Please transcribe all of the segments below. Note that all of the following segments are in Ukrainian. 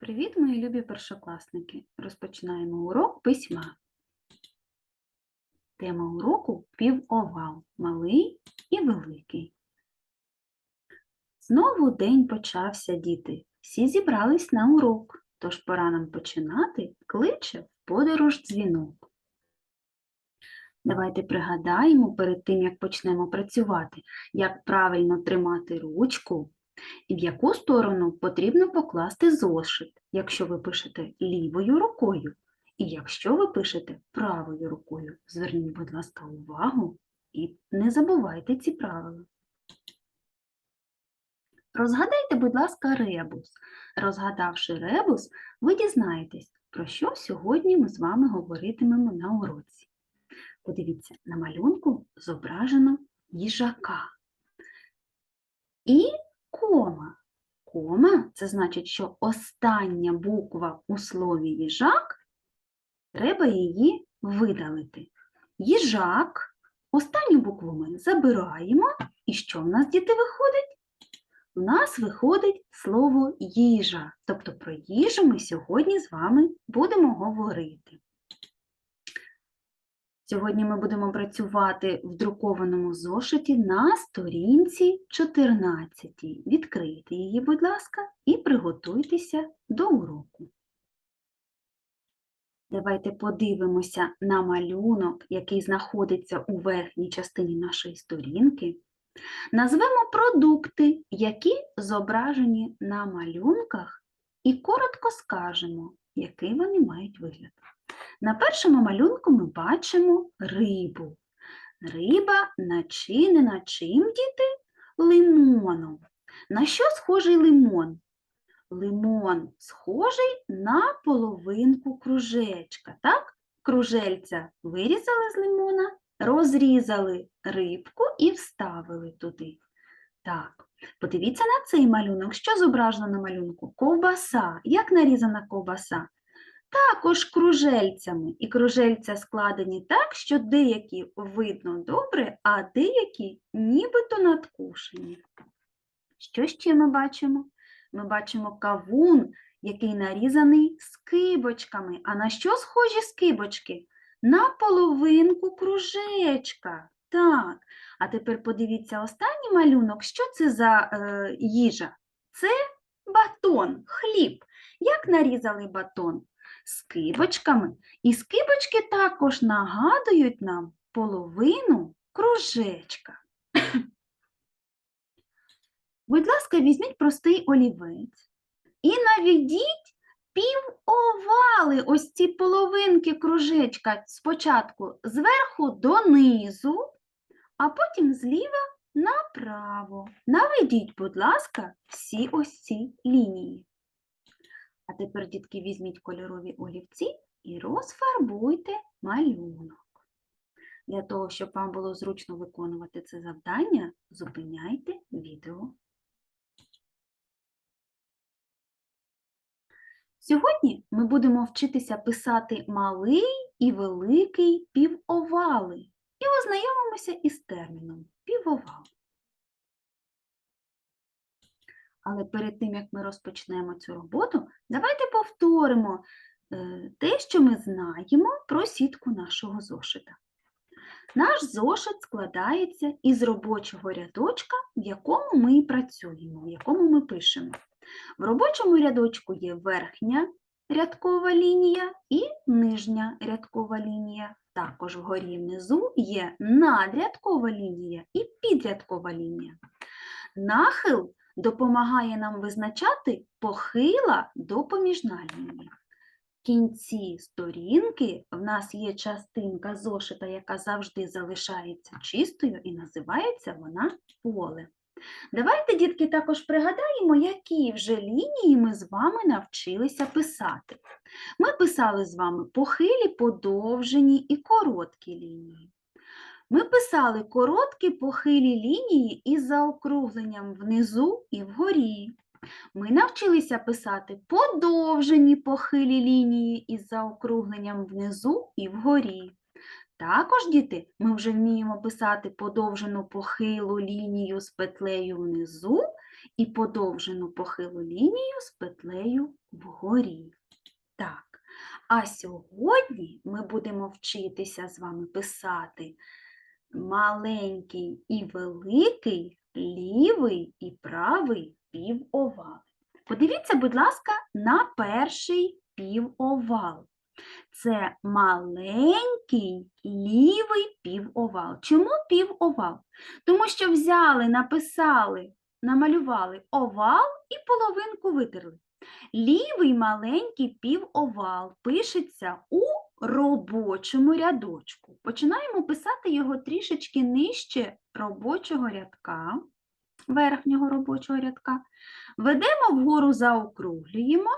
Привіт, мої любі першокласники! Розпочинаємо урок письма. Тема уроку півовал малий і великий. Знову день почався, діти. Всі зібрались на урок, тож пора нам починати кличе в подорож дзвінок. Давайте пригадаємо перед тим, як почнемо працювати, як правильно тримати ручку і в яку сторону потрібно покласти зошит, якщо ви пишете лівою рукою, і якщо ви пишете правою рукою. Зверніть, будь ласка, увагу і не забувайте ці правила. Розгадайте, будь ласка, ребус. Розгадавши ребус, ви дізнаєтесь, про що сьогодні ми з вами говоритимемо на уроці. Подивіться, на малюнку зображено їжака. І кома. Кома це значить, що остання буква у слові їжак, треба її видалити. Їжак, останню букву ми забираємо, і що в нас, діти, виходить? У нас виходить слово їжа, тобто про їжу ми сьогодні з вами будемо говорити. Сьогодні ми будемо працювати в друкованому зошиті на сторінці 14. Відкрийте її, будь ласка, і приготуйтеся до уроку. Давайте подивимося на малюнок, який знаходиться у верхній частині нашої сторінки. Назвемо продукти, які зображені на малюнках, і коротко скажемо, який вони мають вигляд. На першому малюнку ми бачимо рибу. Риба начинена чим, діти? Лимоном. На що схожий лимон? Лимон схожий на половинку кружечка. Так? Кружельця вирізали з лимона, розрізали рибку і вставили туди. Так, подивіться на цей малюнок. Що зображено на малюнку? Ковбаса. Як нарізана ковбаса? Також кружельцями. І кружельця складені так, що деякі видно добре, а деякі нібито надкушені. Що ще ми бачимо? Ми бачимо кавун, який нарізаний скибочками. А на що схожі скибочки? На половинку кружечка. Так, а тепер подивіться останній малюнок. Що це за е, їжа? Це батон, хліб. Як нарізали батон? Скибочками. І скибочки також нагадують нам половину кружечка. Будь ласка, візьміть простий олівець і наведіть півовали, ось ці половинки кружечка спочатку зверху донизу, а потім зліва направо. Наведіть, будь ласка, всі ось ці лінії. А тепер, дітки, візьміть кольорові олівці і розфарбуйте малюнок. Для того, щоб вам було зручно виконувати це завдання, зупиняйте відео. Сьогодні ми будемо вчитися писати малий і великий півовали і ознайомимося із терміном півовал. Але перед тим, як ми розпочнемо цю роботу, давайте повторимо е, те, що ми знаємо про сітку нашого зошита. Наш зошит складається із робочого рядочка, в якому ми працюємо, в якому ми пишемо. В робочому рядочку є верхня рядкова лінія і нижня рядкова лінія. Також вгорі внизу є надрядкова лінія і підрядкова лінія. Нахил допомагає нам визначати похила допоміжна лінія. В кінці сторінки в нас є частинка зошита, яка завжди залишається чистою, і називається вона поле. Давайте, дітки, також пригадаємо, які вже лінії ми з вами навчилися писати. Ми писали з вами похилі, подовжені і короткі лінії. Ми писали короткі похилі лінії із заокругленням внизу і вгорі. Ми навчилися писати подовжені похилі лінії із заокругленням внизу і вгорі. Також, діти, ми вже вміємо писати подовжену похилу лінію з петлею внизу і подовжену похилу лінію з петлею вгорі. Так, а сьогодні ми будемо вчитися з вами писати маленький і великий, лівий і правий півовал. Подивіться, будь ласка, на перший півовал. Це маленький лівий півовал. Чому півовал? Тому що взяли, написали, намалювали овал і половинку витерли. Лівий маленький півовал пишеться у робочому рядочку. Починаємо писати його трішечки нижче робочого рядка, верхнього робочого рядка. Ведемо вгору, заокруглюємо.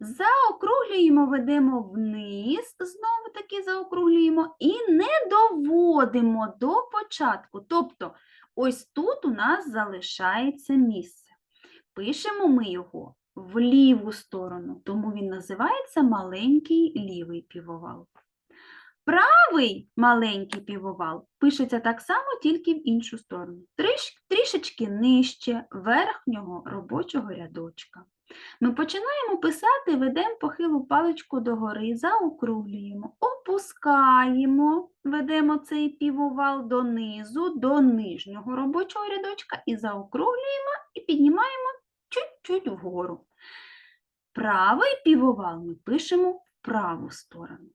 Заокруглюємо, ведемо вниз, знову таки заокруглюємо і не доводимо до початку. Тобто, ось тут у нас залишається місце. Пишемо ми його в ліву сторону, тому він називається маленький лівий півовал. Правий маленький півовал пишеться так само, тільки в іншу сторону. Тріш, трішечки нижче верхнього робочого рядочка. Ми починаємо писати, ведемо похилу паличку догори, заокруглюємо, опускаємо, ведемо цей півовал донизу, до нижнього робочого рядочка і заокруглюємо і піднімаємо чуть-чуть вгору. Правий півовал ми пишемо в праву сторону.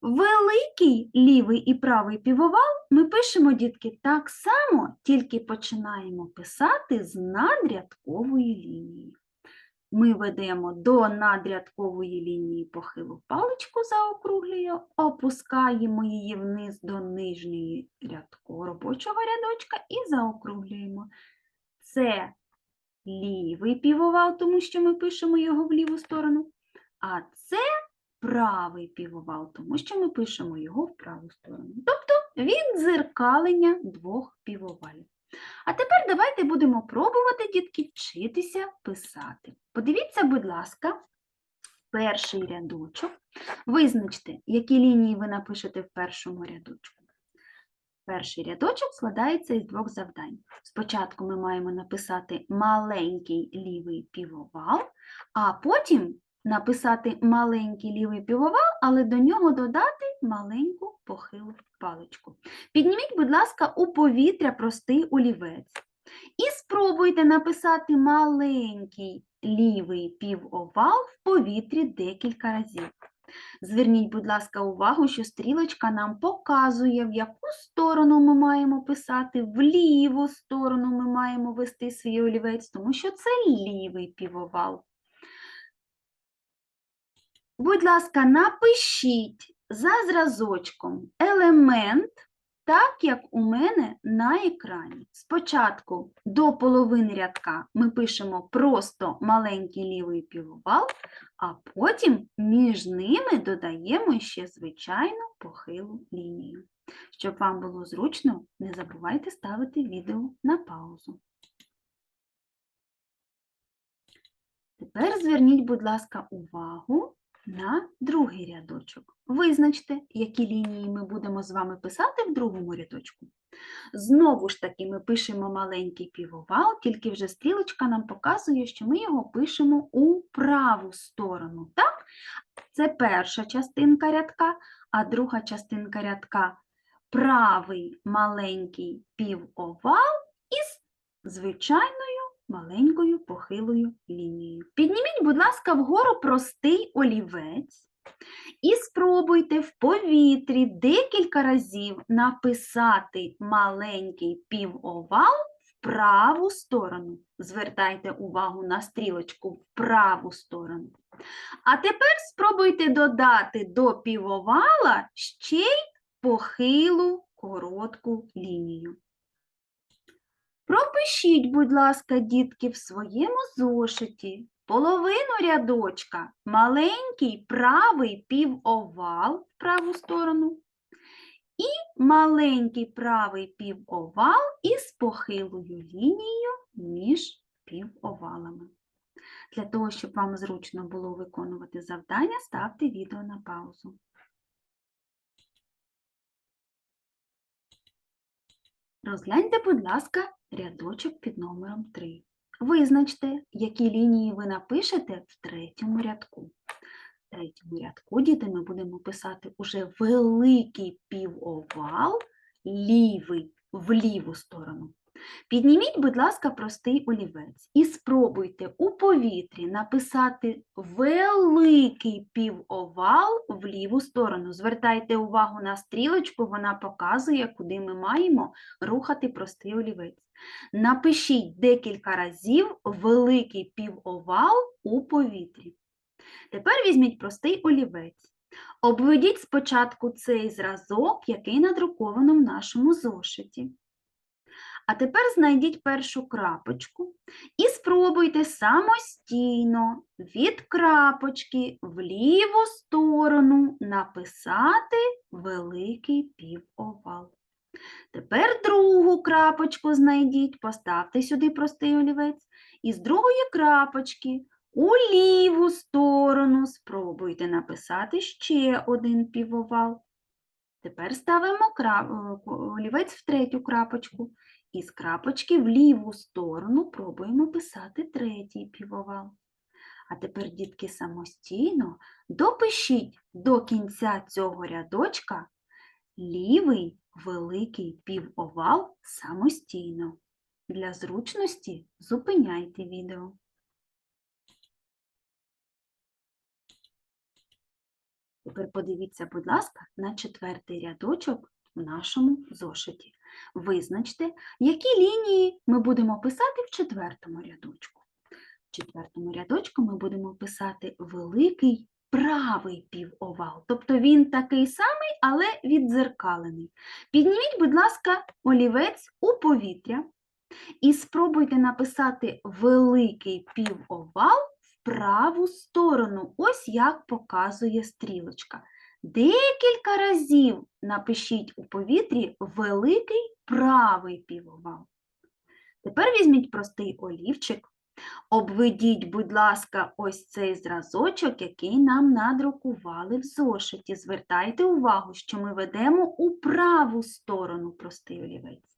Великий лівий і правий півовал ми пишемо, дітки, так само, тільки починаємо писати з надрядкової лінії. Ми ведемо до надрядкової лінії похилу паличку заокруглюємо, опускаємо її вниз до нижньої рядку робочого рядочка і заокруглюємо. Це лівий півовал, тому що ми пишемо його в ліву сторону, а це правий півовал, тому що ми пишемо його в праву сторону. Тобто віддзеркалення двох півовалів. А тепер давайте будемо пробувати, дітки, вчитися писати. Подивіться, будь ласка, перший рядочок. Визначте, які лінії ви напишете в першому рядочку. Перший рядочок складається із двох завдань. Спочатку ми маємо написати маленький лівий півовал, а потім написати маленький лівий півовал, але до нього додати маленьку похилу паличку. Підніміть, будь ласка, у повітря простий олівець. І спробуйте написати маленький лівий півовал в повітрі декілька разів. Зверніть, будь ласка, увагу, що стрілочка нам показує, в яку сторону ми маємо писати, в ліву сторону ми маємо вести свій олівець, тому що це лівий півовал. Будь ласка, напишіть за зразочком елемент, так як у мене на екрані. Спочатку до половини рядка ми пишемо просто маленький лівий півовал, а потім між ними додаємо ще звичайну похилу лінію. Щоб вам було зручно, не забувайте ставити відео на паузу. Тепер зверніть, будь ласка, увагу на другий рядочок. Визначте, які лінії ми будемо з вами писати в другому рядочку. Знову ж таки, ми пишемо маленький півовал, тільки вже стрілочка нам показує, що ми його пишемо у праву сторону. Так? Це перша частинка рядка, а друга частинка рядка правий маленький півовал із звичайною маленькою похилою лінією. Підніміть, будь ласка, вгору простий олівець і спробуйте в повітрі декілька разів написати маленький півовал в праву сторону. Звертайте увагу на стрілочку в праву сторону. А тепер спробуйте додати до півовала ще й похилу коротку лінію. Пропишіть, будь ласка, дітки, в своєму зошиті половину рядочка маленький правий півовал в праву сторону і маленький правий півовал із похилою лінією між півовалами. Для того, щоб вам зручно було виконувати завдання, ставте відео на паузу. Розгляньте, будь ласка, рядочок під номером 3. Визначте, які лінії ви напишете в третьому рядку. В третьому рядку, діти, ми будемо писати уже великий півовал, лівий в ліву сторону. Підніміть, будь ласка, простий олівець і спробуйте у повітрі написати великий півовал в ліву сторону. Звертайте увагу на стрілочку, вона показує, куди ми маємо рухати простий олівець. Напишіть декілька разів великий півовал у повітрі. Тепер візьміть простий олівець. Обведіть спочатку цей зразок, який надруковано в нашому зошиті. А тепер знайдіть першу крапочку і спробуйте самостійно від крапочки в ліву сторону написати великий півовал. Тепер другу крапочку знайдіть, поставте сюди простий олівець, і з другої крапочки у ліву сторону спробуйте написати ще один півовал. Тепер ставимо е, олівець в третю крапочку. І з крапочки в ліву сторону пробуємо писати третій півовал. А тепер, дітки, самостійно допишіть до кінця цього рядочка лівий великий півовал самостійно. Для зручності зупиняйте відео. Тепер подивіться, будь ласка, на четвертий рядочок в нашому зошиті. Визначте, які лінії ми будемо писати в четвертому рядочку. В четвертому рядочку ми будемо писати великий правий півовал. Тобто він такий самий, але віддзеркалений. Підніміть, будь ласка, олівець у повітря і спробуйте написати великий півовал в праву сторону, ось як показує стрілочка. Декілька разів напишіть у повітрі великий правий півовал. Тепер візьміть простий олівчик, обведіть, будь ласка, ось цей зразочок, який нам надрукували в зошиті. Звертайте увагу, що ми ведемо у праву сторону простий олівець.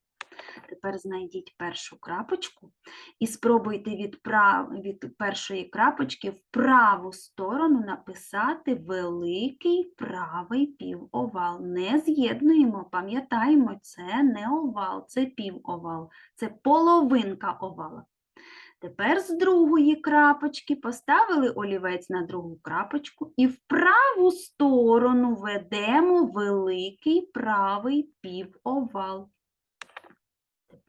Тепер знайдіть першу крапочку і спробуйте від, прав... від першої крапочки в праву сторону написати великий правий півовал. Не з'єднуємо, пам'ятаємо, це не овал, це півовал, це половинка овала. Тепер з другої крапочки поставили олівець на другу крапочку і в праву сторону ведемо великий правий півовал.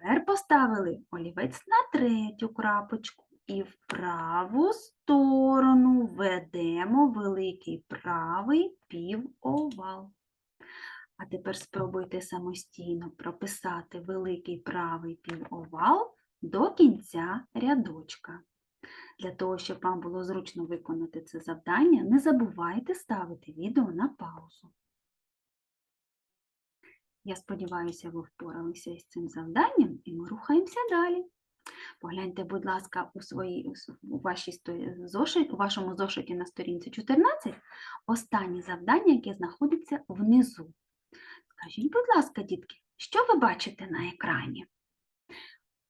Тепер поставили олівець на третю крапочку і в праву сторону ведемо великий правий півовал. А тепер спробуйте самостійно прописати великий правий півовал до кінця рядочка. Для того, щоб вам було зручно виконати це завдання, не забувайте ставити відео на паузу. Я сподіваюся, ви впоралися із цим завданням і ми рухаємося далі. Погляньте, будь ласка, у, своїй, у вашій зошит, у вашому зошиті на сторінці 14 останнє завдання, яке знаходиться внизу. Скажіть, будь ласка, дітки, що ви бачите на екрані?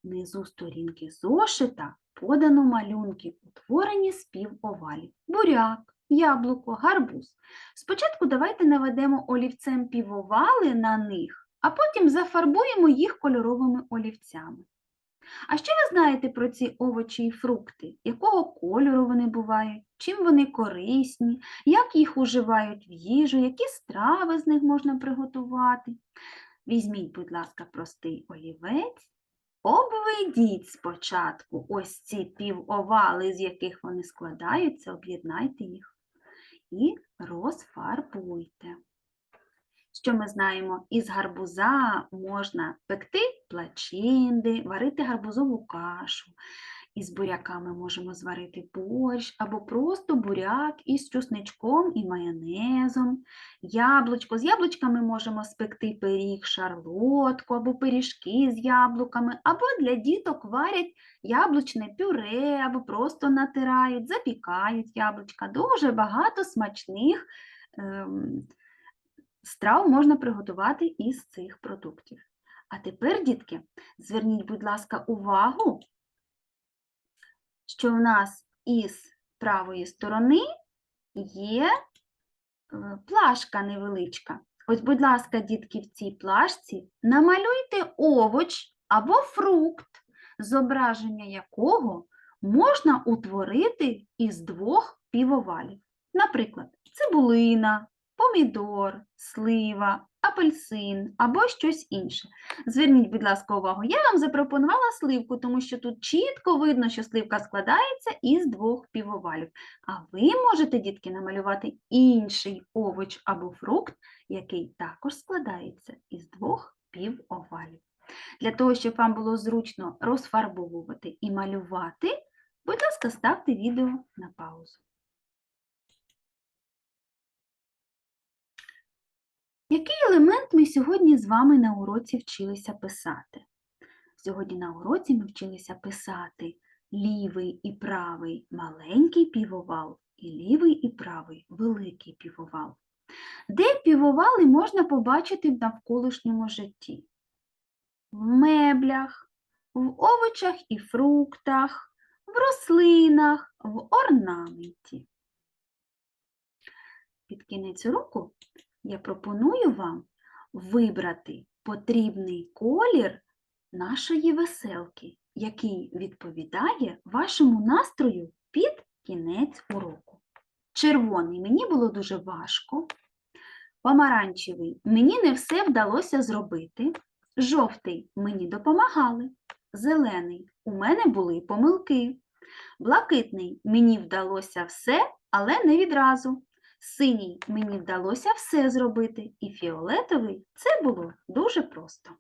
Внизу сторінки зошита подано малюнки, утворені з півовалів. Буряк, яблуко, гарбуз. Спочатку давайте наведемо олівцем півовали на них, а потім зафарбуємо їх кольоровими олівцями. А що ви знаєте про ці овочі і фрукти? Якого кольору вони бувають? Чим вони корисні? Як їх уживають в їжу? Які страви з них можна приготувати? Візьміть, будь ласка, простий олівець. Обведіть спочатку ось ці півовали, з яких вони складаються, об'єднайте їх і розфарбуйте. Що ми знаємо? Із гарбуза можна пекти плачинди, варити гарбузову кашу. Із буряками можемо зварити борщ або просто буряк із чусничком і майонезом. Яблучко. З яблучками можемо спекти пиріг, шарлотку або пиріжки з яблуками, або для діток варять яблучне пюре, або просто натирають, запікають яблучка. Дуже багато смачних ем, страв можна приготувати із цих продуктів. А тепер, дітки, зверніть, будь ласка, увагу що в нас із правої сторони є е, плашка невеличка. Ось, будь ласка, дітки, в цій плашці намалюйте овоч або фрукт, зображення якого можна утворити із двох півовалів. Наприклад, цибулина, помідор, слива, апельсин або щось інше. Зверніть, будь ласка, увагу, я вам запропонувала сливку, тому що тут чітко видно, що сливка складається із двох півовалів. А ви можете, дітки, намалювати інший овоч або фрукт, який також складається із двох півовалів. Для того, щоб вам було зручно розфарбовувати і малювати, будь ласка, ставте відео на паузу. Який елемент ми сьогодні з вами на уроці вчилися писати? Сьогодні на уроці ми вчилися писати лівий і правий маленький півовал і лівий і правий великий півовал. Де півовали можна побачити в навколишньому житті? В меблях, в овочах і фруктах, в рослинах, в орнаменті. Під кінець уроку я пропоную вам вибрати потрібний колір нашої веселки, який відповідає вашому настрою під кінець уроку. Червоний мені було дуже важко, помаранчевий мені не все вдалося зробити, жовтий мені допомагали, зелений у мене були помилки, блакитний мені вдалося все, але не відразу. Синій мені вдалося все зробити, і фіолетовий це було дуже просто.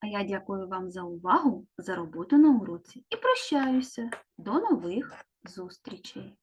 А я дякую вам за увагу, за роботу на уроці і прощаюся. До нових зустрічей!